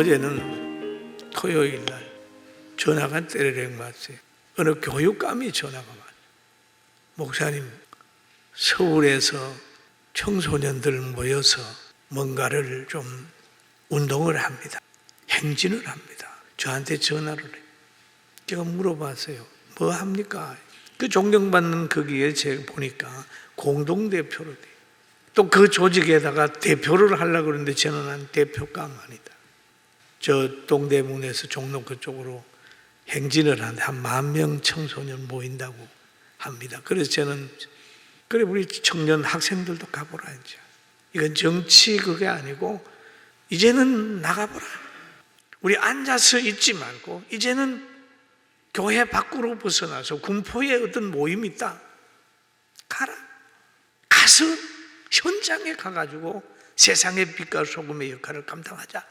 어제는 토요일 날 전화가 때려랭 왔어요. 어느 교육감이 전화가 왔어요. 목사님, 서울에서 청소년들 모여서 뭔가를 좀 운동을 합니다. 행진을 합니다. 저한테 전화를 해요. 제가 물어봤어요. 뭐 합니까? 그 존경받는 거기에 제가 보니까 공동대표로 돼. 또그 조직에다가 대표를 하려고 그러는데 저는 한 대표감 아니다. 저 동대문에서 종로 그쪽으로 행진을 하는데 한 만 명 청소년 모인다고 합니다. 그래서 저는 그래 우리 청년 학생들도 가보라 이제. 이건 정치 그게 아니고 이제는 나가보라. 우리 앉아서 있지 말고 이제는 교회 밖으로 벗어나서 군포에 어떤 모임이 있다. 가라. 가서 현장에 가가지고 세상의 빛과 소금의 역할을 감당하자.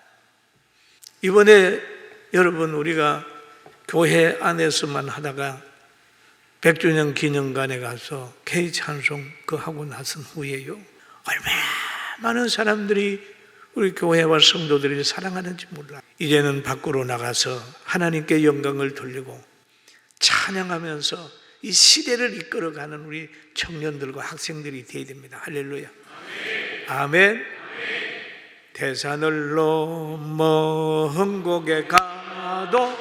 이번에 여러분 우리가 교회 안에서만 하다가 100주년 기념관에 가서 K 찬송 그 하고 나선 후에요. 얼마나 많은 사람들이 우리 교회와 성도들이 사랑하는지 몰라. 이제는 밖으로 나가서 하나님께 영광을 돌리고 찬양하면서 이 시대를 이끌어가는 우리 청년들과 학생들이 되어야 됩니다. 할렐루야. 아멘. 대산을 넘어 흑곡에 가도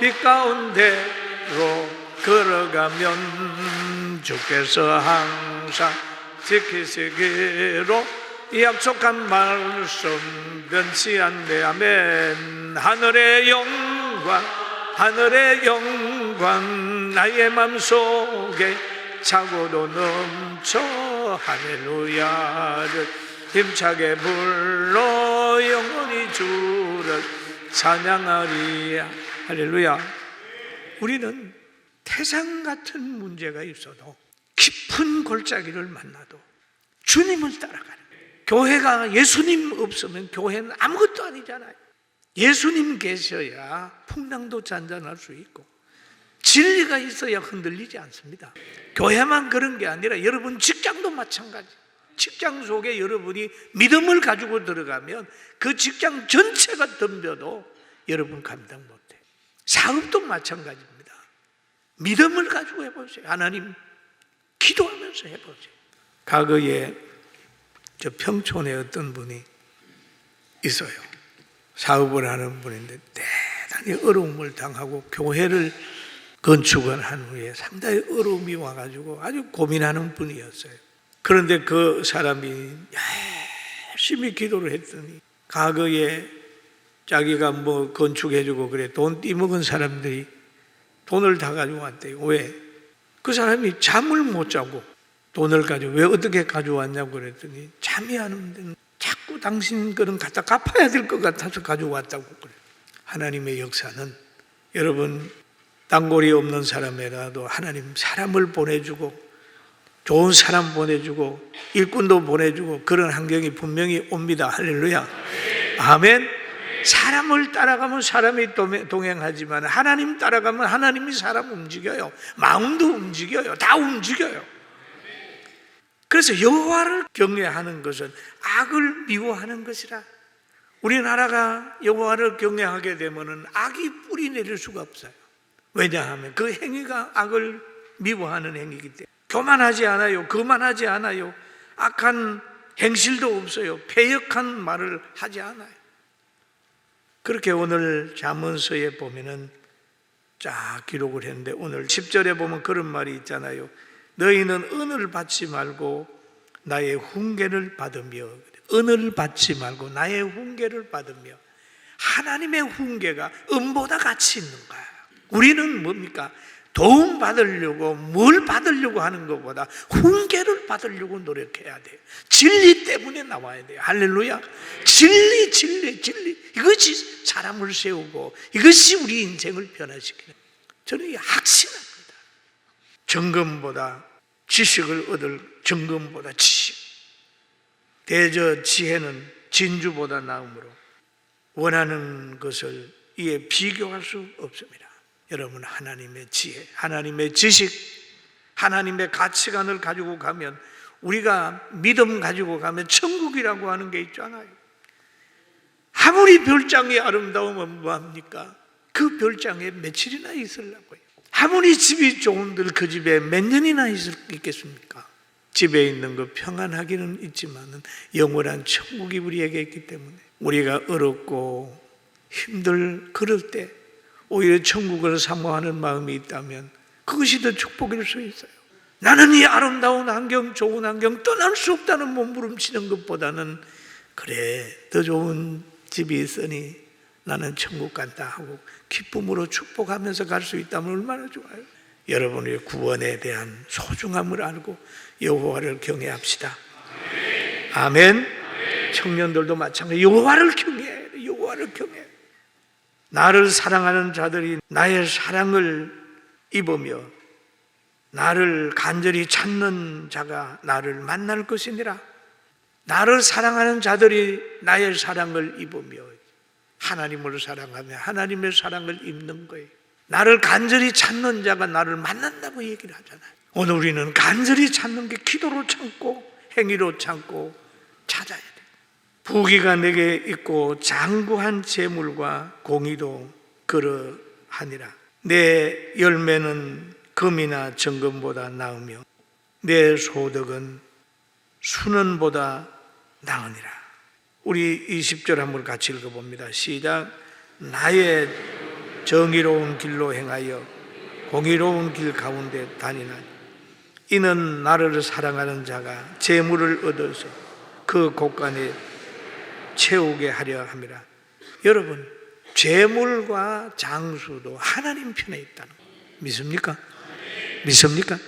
빛 가운데로 걸어가면 주께서 항상 지키시기로 약속한 말씀 변치 않네 아멘 하늘의 영광 하늘의 영광 나의 맘속에 차고도 넘쳐 할렐루야를 힘차게 불러 영원히 주를 찬양하리야 할렐루야 우리는 태산 같은 문제가 있어도 깊은 골짜기를 만나도 주님을 따라가는. 교회가 예수님 없으면 교회는 아무것도 아니잖아요. 예수님 계셔야 풍랑도 잔잔할 수 있고 진리가 있어야 흔들리지 않습니다. 교회만 그런 게 아니라 여러분 직장도 마찬가지. 직장 속에 여러분이 믿음을 가지고 들어가면 그 직장 전체가 덤벼도 여러분 감당 못해. 사업도 마찬가지입니다. 믿음을 가지고 해보세요. 하나님 기도하면서 해보세요. 과거에 저 평촌에 어떤 분이 있어요. 사업을 하는 분인데 대단히 어려움을 당하고 교회를 건축을 한 후에 상당히 어려움이 와가지고 아주 고민하는 분이었어요. 그런데 그 사람이 열심히 기도를 했더니 과거에 자기가 뭐 건축해주고 그래 돈 띠먹은 사람들이 돈을 다 가지고 왔대요. 왜? 그 사람이 잠을 못 자고 돈을 가지고 왜 어떻게 가져왔냐고 그랬더니 잠이 안 오는데 자꾸 당신 거는 갖다 갚아야 될 것 같아서 가지고 왔다고 그래. 하나님의 역사는 여러분 땅골이 없는 사람에라도 하나님 사람을 보내주고 좋은 사람 보내주고 일꾼도 보내주고 그런 환경이 분명히 옵니다. 할렐루야. 아멘. 사람을 따라가면 사람이 동행하지만 하나님 따라가면 하나님이 사람 움직여요. 마음도 움직여요. 다 움직여요. 그래서 여호와를 경외하는 것은 악을 미워하는 것이라. 우리나라가 여호와를 경외하게 되면은 악이 뿌리 내릴 수가 없어요. 왜냐하면 그 행위가 악을 미워하는 행위이기 때문에 교만하지 않아요. 거만하지 않아요. 악한 행실도 없어요. 패역한 말을 하지 않아요. 그렇게 오늘 잠언서에 보면은 쫙 기록을 했는데 오늘 10절에 보면 그런 말이 있잖아요. 너희는 은을 받지 말고 나의 훈계를 받으며 은을 받지 말고 나의 훈계를 받으며 하나님의 훈계가 은보다 가치 있는 거야. 우리는 뭡니까? 도움 받으려고 뭘 받으려고 하는 것보다 훈계를 받으려고 노력해야 돼요. 진리 때문에 나와야 돼요. 할렐루야. 진리, 진리, 진리. 이것이 사람을 세우고 이것이 우리 인생을 변화시키는. 저는 확신합니다. 정금보다 지식을 얻을 정금보다 지식. 대저 지혜는 진주보다 나음으로 원하는 것을 이에 비교할 수 없습니다. 여러분 하나님의 지혜, 하나님의 지식, 하나님의 가치관을 가지고 가면 우리가 믿음 가지고 가면 천국이라고 하는 게 있잖아요. 아무리 별장이 아름다우면 뭐합니까? 그 별장에 며칠이나 있으려고요. 아무리 집이 좋은들 그 집에 몇 년이나 있겠습니까? 집에 있는 거 평안하기는 있지만은 영원한 천국이 우리에게 있기 때문에 우리가 어렵고 힘들 그럴 때 오히려 천국을 사모하는 마음이 있다면 그것이 더 축복일 수 있어요. 나는 이 아름다운 환경, 좋은 환경 떠날 수 없다는 몸부림치는 것보다는 그래 더 좋은 집이 있으니 나는 천국 간다 하고 기쁨으로 축복하면서 갈 수 있다면 얼마나 좋아요. 여러분의 구원에 대한 소중함을 알고 여호와를 경외합시다. 아멘. 청년들도 마찬가지. 여호와를 경외해. 여호와를 경외. 나를 사랑하는 자들이 나의 사랑을 입으며 나를 간절히 찾는 자가 나를 만날 것이니라. 나를 사랑하는 자들이 나의 사랑을 입으며 하나님을 사랑하며 하나님의 사랑을 입는 거예요. 나를 간절히 찾는 자가 나를 만난다고 얘기를 하잖아요. 오늘 우리는 간절히 찾는 게 기도로 참고 행위로 참고 찾아야 돼. 부귀가 내게 있고 장구한 재물과 공의도 그러하니라. 내 열매는 금이나 정금보다 나으며 내 소득은 순원보다 나으니라. 우리 20절 한번 같이 읽어봅니다. 시작. 나의 정의로운 길로 행하여 공의로운 길 가운데 다니나니 이는 나를 사랑하는 자가 재물을 얻어서 그 곳간에 채우게 하려 함이라. 여러분, 재물과 장수도 하나님 편에 있다는 거 믿습니까? 믿습니까?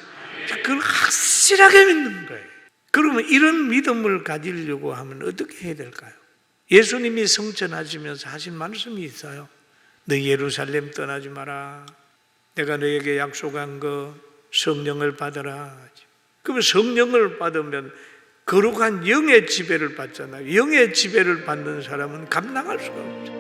자, 그걸 확실하게 믿는 거예요. 그러면 이런 믿음을 가지려고 하면 어떻게 해야 될까요? 예수님이 성천하시면서 하신 말씀이 있어요. 너 예루살렘 떠나지 마라. 내가 너에게 약속한 거 성령을 받아라. 그러면 성령을 받으면 거룩한 영의 지배를 받잖아요. 영의 지배를 받는 사람은 감당할 수가 없죠.